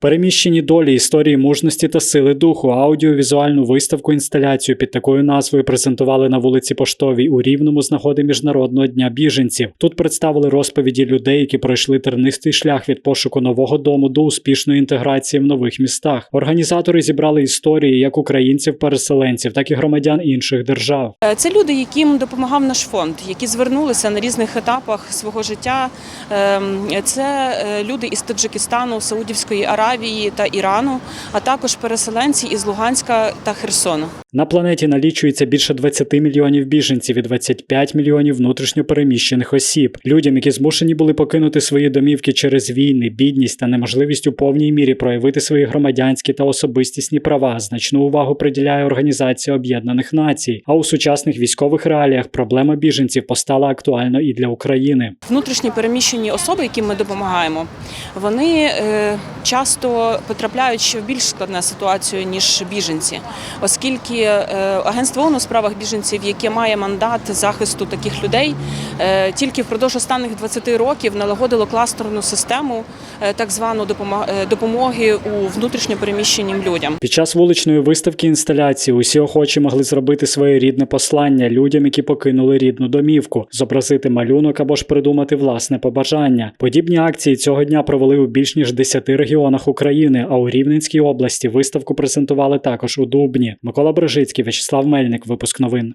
Переміщені долі історії мужності та сили духу, аудіовізуальну виставку інсталяцію під такою назвою презентували на вулиці Поштовій у Рівному з нагоди Міжнародного дня біженців. Тут представили розповіді людей, які пройшли тернистий шлях від пошуку нового дому до успішної інтеграції в нових містах. Організатори зібрали історії як українців-переселенців, так і громадян інших держав. Е, Це люди, яким допомагав наш фонд, які звернулися на різних етапах свого життя. Ем, Це е, люди із Таджикистану, Саудівської Аравії та Ірану, а також переселенці із Луганська та Херсону. На планеті налічується більше 20 мільйонів біженців і 25 мільйонів внутрішньопереміщених осіб. Людям, які змушені були покинути свої домівки через війни, бідність та неможливість у повній мірі проявити свої громадянські та особистісні права, значну увагу приділяє Організація Об'єднаних Націй. А у сучасних військових реаліях проблема біженців постала актуально і для України. Внутрішні переміщені особи, яким ми допомагаємо, вони е, часто потрапляють ще в більш складну ситуацію ніж біженці, оскільки е, агентство ООН у справах біженців, яке має мандат захисту таких людей, е, тільки впродовж останніх 20 років налагодило кластерну систему е, так звану допомо- допомоги у внутрішньо переміщеним людям. Під час вуличної виставки інсталяції усі охочі могли зробити своє рідне послання людям, які покинули рідну домівку, зобразити малюнок або ж придумати власне побажання. Подібні акції цього дня провели у більш ніж 10 регіонах України. А у Рівненській області виставку презентували також у Дубні. Микола Брожицький, Вячеслав Мельник. Випуск новин.